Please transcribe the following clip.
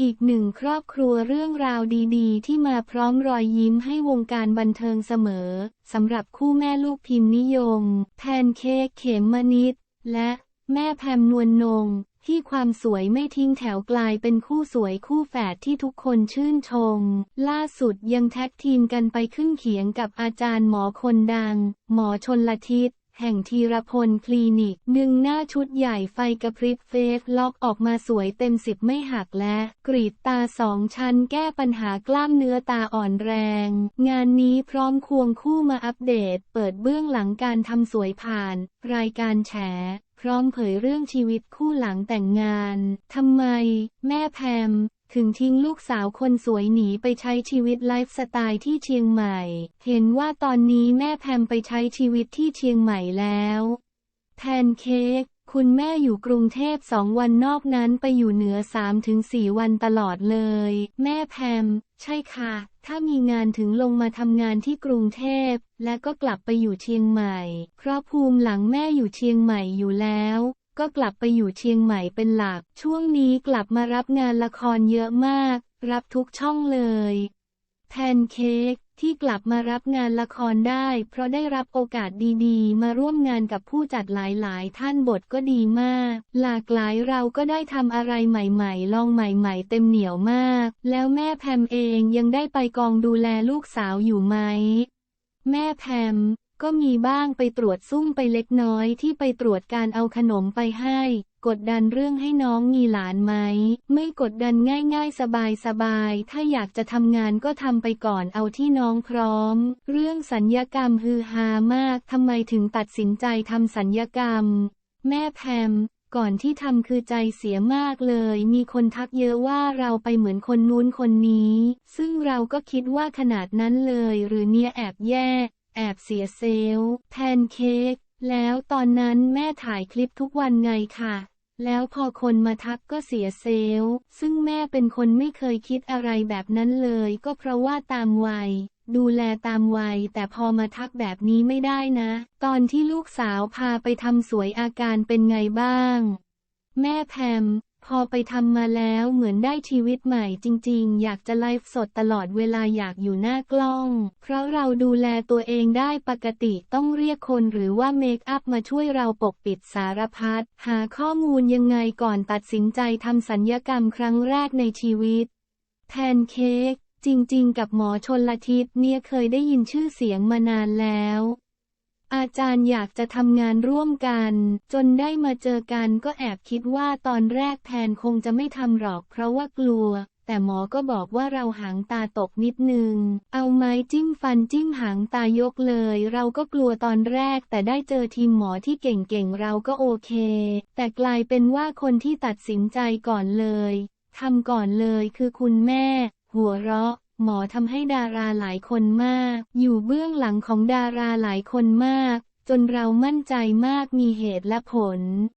อีกหนึ่งครอบครัวเรื่องราวดีๆ ที่มาพร้อมรอยยิ้มให้วงการบันเทิงเสมอสำหรับคู่แม่ลูกพิมพ์นิยม แพนเค้กเขมมนิดและแม่แพมนวลนง ที่ความสวยไม่ทิ้งแถวกลายเป็นคู่สวยคู่แฝดที่ทุกคนชื่นชม ล่าสุดยังแท็กทีมกันไปขึ้นเขียงกับอาจารย์หมอคนดัง หมอชนละทิศ แห่งทีรพลคลินิกหนึ่งหน้าชุดใหญ่ไฟกระพริบเฟสล็อกออกมาสวยเต็มสิบไม่หักและ กรีดตาสองชั้นแก้ปัญหากล้ามเนื้อตาอ่อนแรง งานนี้พร้อมควงคู่มาอัปเดต เปิดเบื้องหลังการทำสวยผ่าน รายการแฉพร้อมเผยเรื่องชีวิตคู่หลังแต่งงาน ทำไม แม่แพม ถึงทิ้งลูกสาวคนสวยหนีไปใช้ชีวิตไลฟ์สไตล์ที่เชียงใหม่ เห็นว่าตอนนี้แม่แพมไปใช้ชีวิตที่เชียงใหม่แล้วแพนเค้กคุณแม่อยู่กรุงเทพสองวันนอกนั้นไปอยู่เหนือ3ถึง4วันตลอดเลย แม่แพม ใช่ค่ะ ถ้ามีงานถึงลงมาทำงานที่กรุงเทพ และก็กลับไปอยู่เชียงใหม่ เพราะภูมิหลังแม่อยู่เชียงใหม่อยู่แล้ว ก็กลับไปอยู่เชียงใหม่เป็นหลัก ช่วงนี้กลับมารับงานละครเยอะมาก รับทุกช่องเลย แพนเค้กที่กลับมารับงานละครได้ เพราะได้รับโอกาสดีๆ มาร่วมงานกับผู้จัดหลายๆ ท่านบทก็ดีมาก หลากหลายเราก็ได้ทำอะไรใหม่ๆ ลองใหม่ๆ เต็มเหนียวมาก แล้วแม่แพมเองยังได้ไปกองดูแลลูกสาวอยู่ไหม แม่แพม ก็มีบ้างไปตรวจซุ่มไปเล็กน้อยที่ไปตรวจการเอาขนมไปให้ กดดันเรื่องให้น้องมีหลานไหม ไม่กดดันง่ายๆ สบายๆ ถ้าอยากจะทำงานก็ทำไปก่อนเอาที่น้องพร้อม เรื่องสัญญกรรมฮือฮามากทำไมถึงตัดสินใจทำสัญญกรรม แม่แพมก่อนที่ทำคือใจเสียมากเลย มีคนทักเยอะว่าเราไปเหมือนคนนู้นคนนี้ ซึ่งเราก็คิดว่าขนาดนั้นเลย หรือเนี่ยแอบแย่ แอบเสียเซลล์แพนเค้กแล้วตอนนั้นแม่ถ่ายคลิปทุกวันไงค่ะ แล้วพอคนมาทักก็เสียเซลล์ ซึ่งแม่เป็นคนไม่เคยคิดอะไรแบบนั้นเลย ก็เพราะว่าตามวัย ดูแลตามวัย แต่พอมาทักแบบนี้ไม่ได้นะ ตอนที่ลูกสาวพาไปทำสวยอาการเป็นไงบ้าง แม่แพม อไปทำมาแล้วเหมือนได้ชีวิตใหม่จริงๆ อยากจะไลฟ์สดตลอดเวลาอยากอยู่หน้ากล้อง เพราะเราดูแลตัวเองได้ปกติต้องเรียกคนหรือว่าเมคอัพมาช่วยเราปกปิดสารพัดหาข้อมูลยังไงก่อนตัดสินใจทำสัญญกรรมครั้งแรกในชีวิต แพนเค้กจริงๆ กับหมอชนละทิศเนี่ยเคยได้ยินชื่อเสียงมานานแล้ว อาจารย์อยากจะทำงานร่วมกัน จนได้มาเจอกันก็แอบคิดว่าตอนแรกแพนคงจะไม่ทำหรอกเพราะว่ากลัว แต่หมอก็บอกว่าเราหางตาตกนิดนึง เอาไม้จิ้มฟันจิ้มหางตายกเลย เราก็กลัวตอนแรกแต่ได้เจอทีมหมอที่เก่งๆเราก็โอเค แต่กลายเป็นว่าคนที่ตัดสินใจก่อนเลยทำก่อนเลยคือคุณแม่ หัวเราะ หมอทำให้ดาราหลายคนมาก อยู่เบื้องหลังของดาราหลายคนมาก จนเรามั่นใจมากมีเหตุและผล